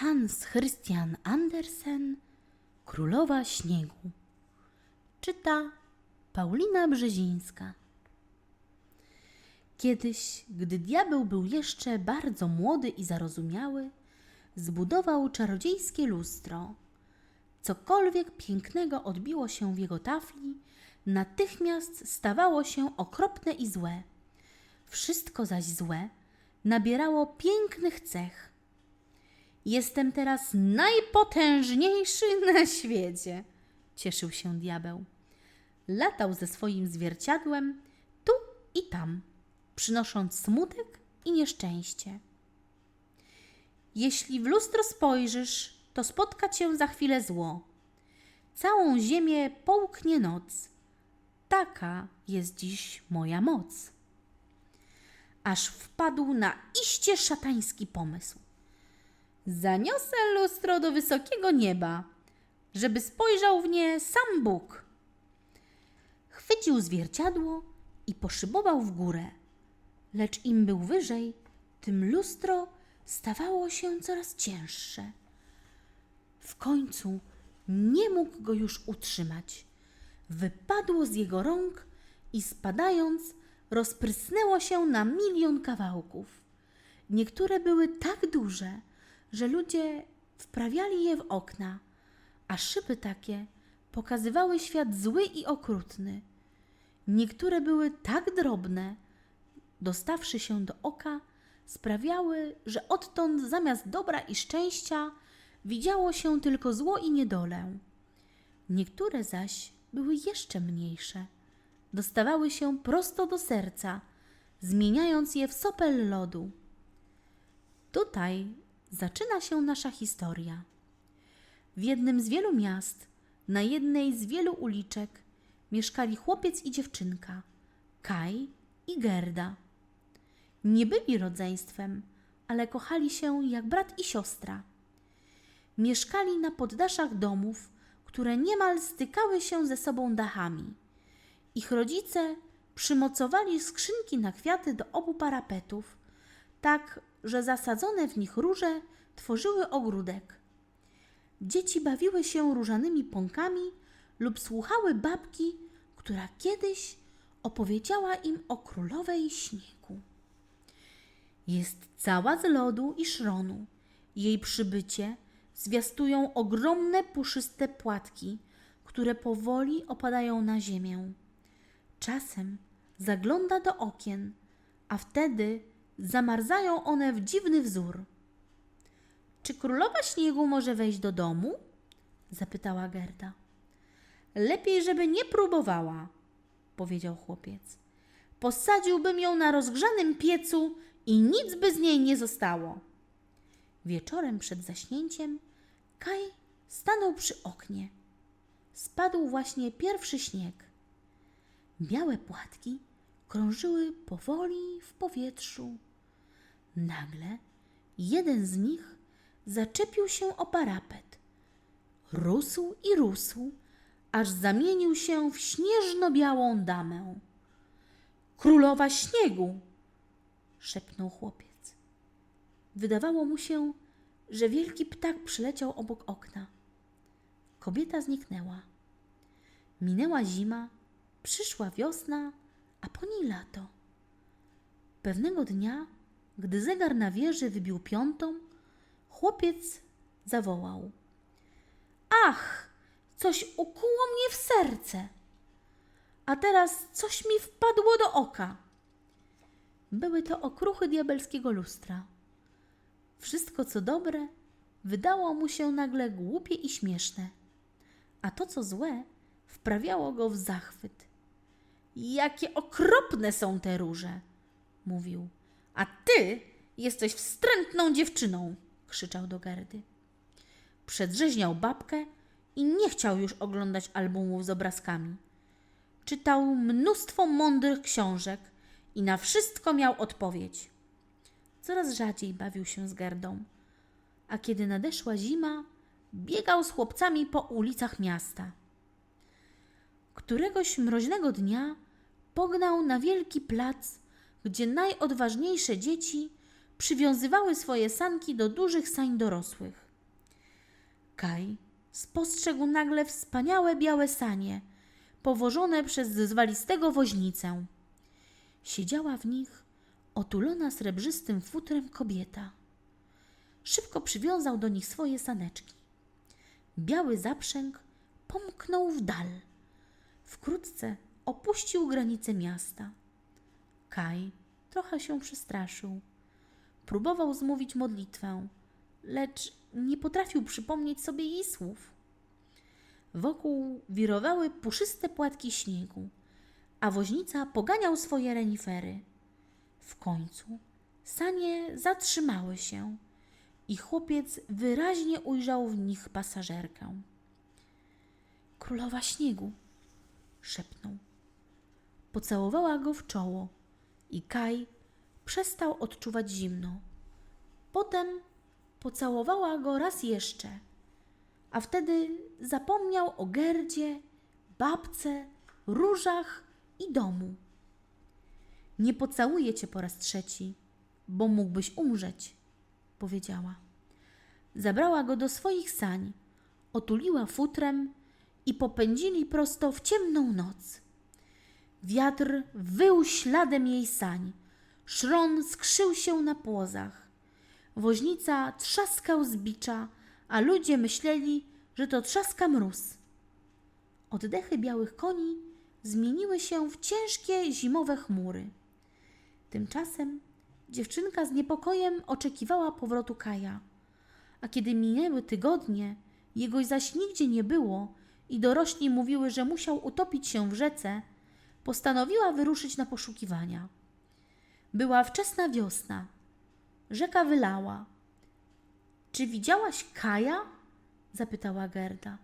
Hans Christian Andersen Królowa Śniegu Czyta Paulina Brzezińska Kiedyś, gdy diabeł był jeszcze bardzo młody i zarozumiały, zbudował czarodziejskie lustro. Cokolwiek pięknego odbiło się w jego tafli, natychmiast stawało się okropne i złe. Wszystko zaś złe nabierało pięknych cech. Jestem teraz najpotężniejszy na świecie, cieszył się diabeł. Latał ze swoim zwierciadłem tu i tam, przynosząc smutek i nieszczęście. Jeśli w lustro spojrzysz, to spotka cię za chwilę zło. Całą ziemię połknie noc. Taka jest dziś moja moc. Aż wpadł na iście szatański pomysł. Zaniosę lustro do wysokiego nieba, żeby spojrzał w nie sam Bóg. Chwycił zwierciadło i poszybował w górę, lecz im był wyżej, tym lustro stawało się coraz cięższe. W końcu nie mógł go już utrzymać. Wypadło z jego rąk i spadając, rozprysnęło się na milion kawałków. Niektóre były tak duże, że ludzie wprawiali je w okna, a szyby takie pokazywały świat zły i okrutny. Niektóre były tak drobne, dostawszy się do oka, sprawiały, że odtąd zamiast dobra i szczęścia widziało się tylko zło i niedolę. Niektóre zaś były jeszcze mniejsze. Dostawały się prosto do serca, zmieniając je w sopel lodu. Tutaj zaczyna się nasza historia. W jednym z wielu miast, na jednej z wielu uliczek, mieszkali chłopiec i dziewczynka, Kaj i Gerda. Nie byli rodzeństwem, ale kochali się jak brat i siostra. Mieszkali na poddaszach domów, które niemal stykały się ze sobą dachami. Ich rodzice przymocowali skrzynki na kwiaty do obu parapetów, tak że zasadzone w nich róże tworzyły ogródek. Dzieci bawiły się różanymi pąkami lub słuchały babki, która kiedyś opowiedziała im o królowej śniegu. Jest cała z lodu i szronu. Jej przybycie zwiastują ogromne puszyste płatki, które powoli opadają na ziemię. Czasem zagląda do okien, a wtedy zamarzają one w dziwny wzór. Czy królowa śniegu może wejść do domu? zapytała Gerda. Lepiej, żeby nie próbowała, powiedział chłopiec. Posadziłbym ją na rozgrzanym piecu i nic by z niej nie zostało. Wieczorem przed zaśnięciem Kaj stanął przy oknie. Spadł właśnie pierwszy śnieg. Białe płatki krążyły powoli w powietrzu. Nagle jeden z nich zaczepił się o parapet. Rósł i rósł, aż zamienił się w śnieżno-białą damę. Królowa śniegu! szepnął chłopiec. Wydawało mu się, że wielki ptak przyleciał obok okna. Kobieta zniknęła. Minęła zima, przyszła wiosna, a po niej lato. Pewnego dnia, gdy zegar na wieży wybił piątą, chłopiec zawołał: Ach, coś ukuło mnie w serce! A teraz coś mi wpadło do oka. Były to okruchy diabelskiego lustra. Wszystko, co dobre, wydało mu się nagle głupie i śmieszne, a to, co złe, wprawiało go w zachwyt. Jakie okropne są te róże, mówił. A ty jesteś wstrętną dziewczyną, krzyczał do Gerdy. Przedrzeźniał babkę i nie chciał już oglądać albumów z obrazkami. Czytał mnóstwo mądrych książek i na wszystko miał odpowiedź. Coraz rzadziej bawił się z Gerdą, a kiedy nadeszła zima, biegał z chłopcami po ulicach miasta. Któregoś mroźnego dnia pognał na wielki plac, gdzie najodważniejsze dzieci przywiązywały swoje sanki do dużych sań dorosłych. Kaj spostrzegł nagle wspaniałe białe sanie, powożone przez zwalistego woźnicę. Siedziała w nich otulona srebrzystym futrem kobieta. Szybko przywiązał do nich swoje saneczki. Biały zaprzęg pomknął w dal. Wkrótce opuścił granice miasta. Kaj trochę się przestraszył. Próbował zmówić modlitwę, lecz nie potrafił przypomnieć sobie jej słów. Wokół wirowały puszyste płatki śniegu, a woźnica poganiał swoje renifery. W końcu sanie zatrzymały się i chłopiec wyraźnie ujrzał w nich pasażerkę. Królowa śniegu, szepnął. Pocałowała go w czoło i Kaj przestał odczuwać zimno. Potem pocałowała go raz jeszcze, a wtedy zapomniał o Gerdzie, babce, różach i domu. Nie pocałuję cię po raz trzeci, bo mógłbyś umrzeć, powiedziała. Zabrała go do swoich sań, otuliła futrem i popędzili prosto w ciemną noc. Wiatr wył śladem jej sań, szron skrzył się na płozach. Woźnica trzaskał z bicza, a ludzie myśleli, że to trzaska mróz. Oddechy białych koni zmieniły się w ciężkie zimowe chmury. Tymczasem dziewczynka z niepokojem oczekiwała powrotu Kaja, a kiedy minęły tygodnie, jego zaś nigdzie nie było i dorośli mówiły, że musiał utopić się w rzece, postanowiła wyruszyć na poszukiwania. Była wczesna wiosna. Rzeka wylała. Czy widziałaś Kaja? zapytała Gerda.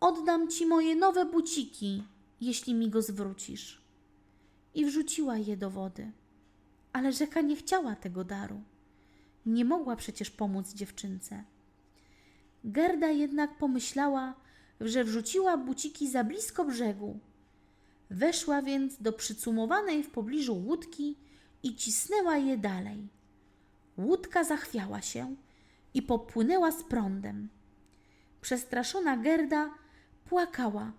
Oddam ci moje nowe buciki, jeśli mi go zwrócisz. I wrzuciła je do wody. Ale rzeka nie chciała tego daru. Nie mogła przecież pomóc dziewczynce. Gerda jednak pomyślała, że wrzuciła buciki za blisko brzegu. Weszła więc do przycumowanej w pobliżu łódki i cisnęła je dalej. Łódka zachwiała się i popłynęła z prądem. Przestraszona Gerda płakała,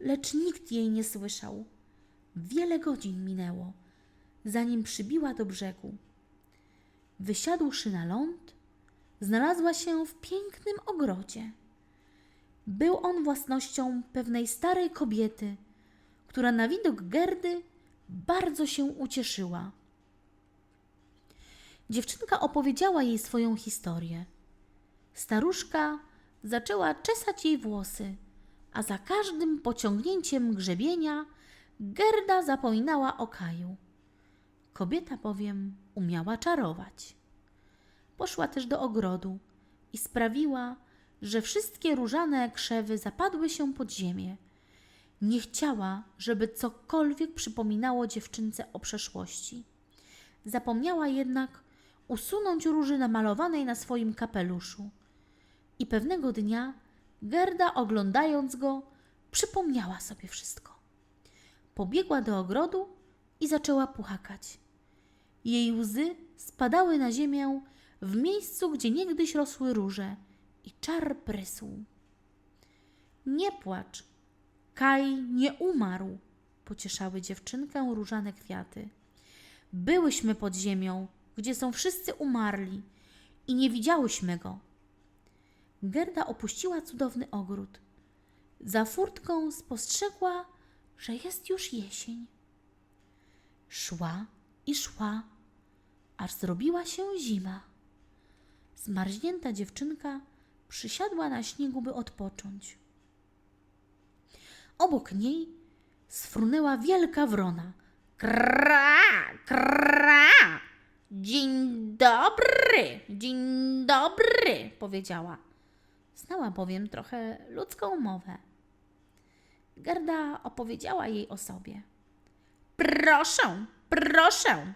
lecz nikt jej nie słyszał. Wiele godzin minęło, zanim przybiła do brzegu. Wysiadłszy na ląd, znalazła się w pięknym ogrodzie. Był on własnością pewnej starej kobiety, która na widok Gerdy bardzo się ucieszyła. Dziewczynka opowiedziała jej swoją historię. Staruszka zaczęła czesać jej włosy, a za każdym pociągnięciem grzebienia Gerda zapominała o Kaju. Kobieta bowiem umiała czarować. Poszła też do ogrodu i sprawiła, że wszystkie różane krzewy zapadły się pod ziemię. Nie chciała, żeby cokolwiek przypominało dziewczynce o przeszłości. Zapomniała jednak usunąć róży namalowanej na swoim kapeluszu. I pewnego dnia Gerda, oglądając go, przypomniała sobie wszystko. Pobiegła do ogrodu i zaczęła płakać. Jej łzy spadały na ziemię w miejscu, gdzie niegdyś rosły róże i czar prysł. Nie płacz, Kaj nie umarł, pocieszały dziewczynkę różane kwiaty. Byłyśmy pod ziemią, gdzie są wszyscy umarli i nie widziałyśmy go. Gerda opuściła cudowny ogród. Za furtką spostrzegła, że jest już jesień. Szła i szła, aż zrobiła się zima. Zmarznięta dziewczynka przysiadła na śniegu, by odpocząć. Obok niej sfrunęła wielka wrona. Kra, kra! Dzień dobry, dzień dobry, powiedziała. Znała bowiem trochę ludzką mowę. Gerda opowiedziała jej o sobie. Proszę, proszę,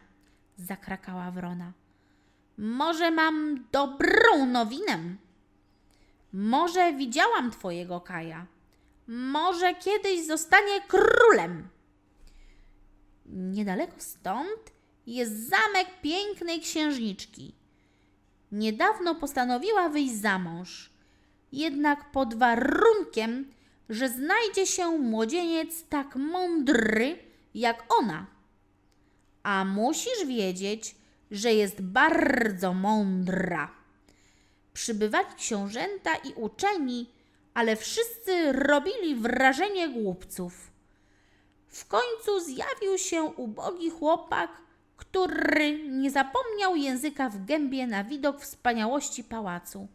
zakrakała wrona. Może mam dobrą nowinę. Może widziałam twojego Kaja. Może kiedyś zostanie królem. Niedaleko stąd jest zamek pięknej księżniczki. Niedawno postanowiła wyjść za mąż. jednak pod warunkiem, że znajdzie się młodzieniec tak mądry jak ona. A musisz wiedzieć, że jest bardzo mądra. Przybywali książęta i uczeni, ale wszyscy robili wrażenie głupców. W końcu zjawił się ubogi chłopak, który nie zapomniał języka w gębie na widok wspaniałości pałacu.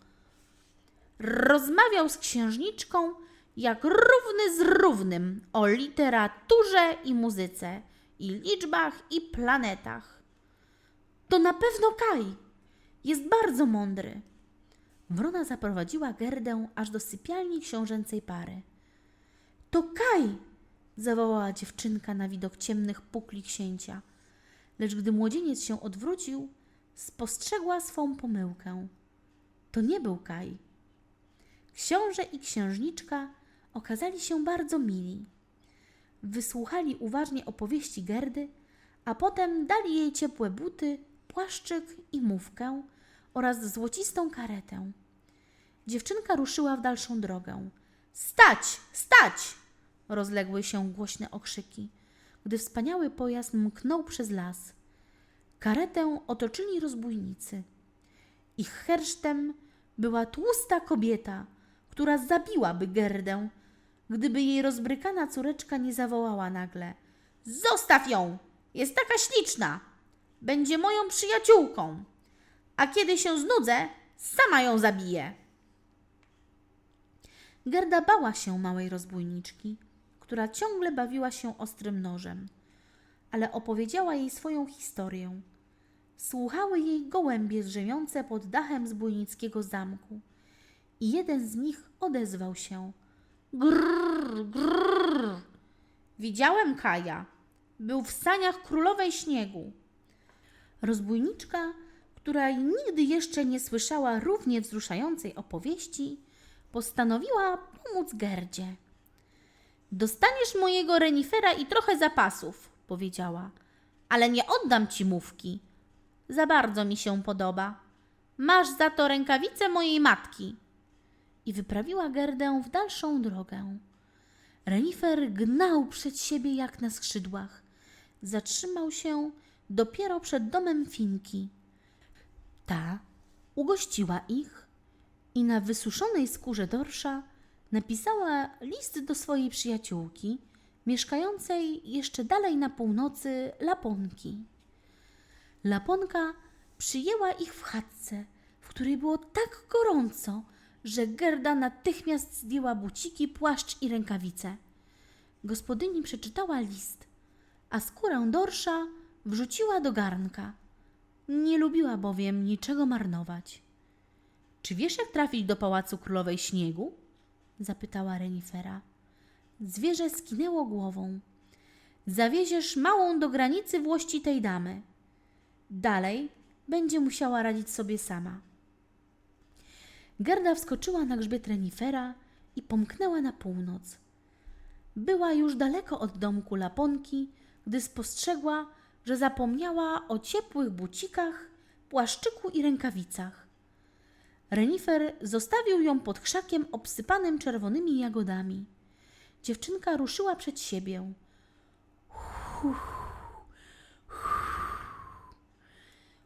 Rozmawiał z księżniczką jak równy z równym o literaturze i muzyce, i liczbach i planetach. To na pewno Kaj. Jest bardzo mądry. Wrona zaprowadziła Gerdę aż do sypialni książęcej pary. To Kaj! zawołała dziewczynka na widok ciemnych pukli księcia. Lecz gdy młodzieniec się odwrócił, spostrzegła swą pomyłkę. To nie był Kaj. Książę i księżniczka okazali się bardzo mili. Wysłuchali uważnie opowieści Gerdy, a potem dali jej ciepłe buty, płaszczyk i mówkę oraz złocistą karetę. Dziewczynka ruszyła w dalszą drogę. Stać! Stać! Rozległy się głośne okrzyki, gdy wspaniały pojazd mknął przez las. Karetę otoczyli rozbójnicy. Ich hersztem była tłusta kobieta, która zabiłaby Gerdę, gdyby jej rozbrykana córeczka nie zawołała nagle: Zostaw ją! Jest taka śliczna! Będzie moją przyjaciółką! A kiedy się znudzę, sama ją zabiję! Gerda bała się małej rozbójniczki, która ciągle bawiła się ostrym nożem, ale opowiedziała jej swoją historię. Słuchały jej gołębie drzemiące pod dachem zbójnickiego zamku i jeden z nich odezwał się. Grrr, grrr. Widziałem Kaja. Był w saniach królowej śniegu. Rozbójniczka, która nigdy jeszcze nie słyszała równie wzruszającej opowieści, postanowiła pomóc Gerdzie. Dostaniesz mojego renifera i trochę zapasów, powiedziała, ale nie oddam ci mówki. Za bardzo mi się podoba. Masz za to rękawice mojej matki. I wyprawiła Gerdę w dalszą drogę. Renifer gnał przed siebie jak na skrzydłach. Zatrzymał się dopiero przed domem Finki. Ta ugościła ich i na wysuszonej skórze dorsza napisała list do swojej przyjaciółki, mieszkającej jeszcze dalej na północy Laponki. Laponka przyjęła ich w chatce, w której było tak gorąco, że Gerda natychmiast zdjęła buciki, płaszcz i rękawice. Gospodyni przeczytała list, a skórę dorsza wrzuciła do garnka. Nie lubiła bowiem niczego marnować. Czy wiesz, jak trafić do pałacu królowej śniegu? zapytała renifera. Zwierzę skinęło głową. Zawieziesz małą do granicy włości tej damy. Dalej będzie musiała radzić sobie sama. Gerda wskoczyła na grzbiet renifera i pomknęła na północ. Była już daleko od domku Laponki, gdy spostrzegła, że zapomniała o ciepłych bucikach, płaszczyku i rękawicach. Renifer zostawił ją pod krzakiem obsypanym czerwonymi jagodami. Dziewczynka ruszyła przed siebie.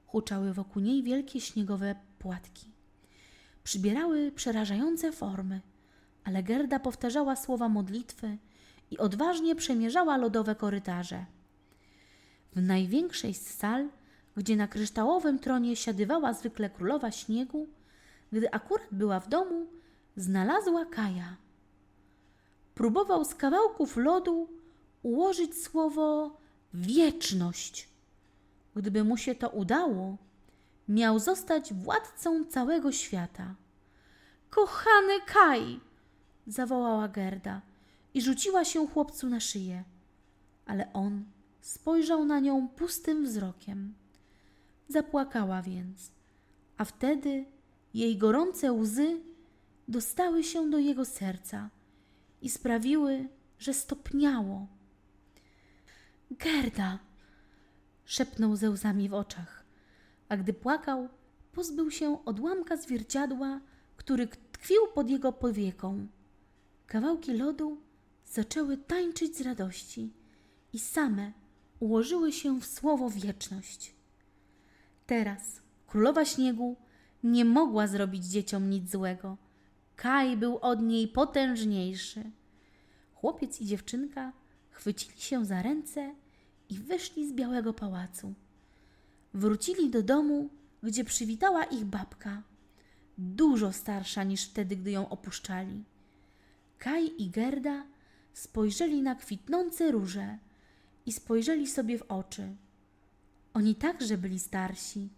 Huczały wokół niej wielkie śniegowe płatki. Przybierały przerażające formy, ale Gerda powtarzała słowa modlitwy i odważnie przemierzała lodowe korytarze. W największej z sal, gdzie na kryształowym tronie siadywała zwykle królowa śniegu, gdy akurat była w domu, znalazła Kaja. Próbował z kawałków lodu ułożyć słowo wieczność. Gdyby mu się to udało, miał zostać władcą całego świata. Kochany Kaj! zawołała Gerda i rzuciła się chłopcu na szyję, ale on spojrzał na nią pustym wzrokiem. Zapłakała więc, a wtedy jej gorące łzy dostały się do jego serca i sprawiły, że stopniało. Gerda! szepnął ze łzami w oczach, a gdy płakał, pozbył się odłamka zwierciadła, który tkwił pod jego powieką. Kawałki lodu zaczęły tańczyć z radości i same ułożyły się w słowo wieczność. Teraz królowa śniegu nie mogła zrobić dzieciom nic złego. Kaj był od niej potężniejszy. Chłopiec i dziewczynka chwycili się za ręce i wyszli z białego pałacu. Wrócili do domu, gdzie przywitała ich babka, dużo starsza niż wtedy, gdy ją opuszczali. Kaj i Gerda spojrzeli na kwitnące róże i spojrzeli sobie w oczy. Oni także byli starsi,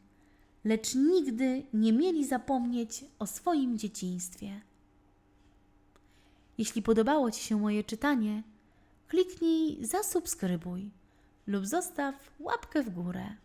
lecz nigdy nie mieli zapomnieć o swoim dzieciństwie. Jeśli podobało Ci się moje czytanie, kliknij zasubskrybuj lub zostaw łapkę w górę.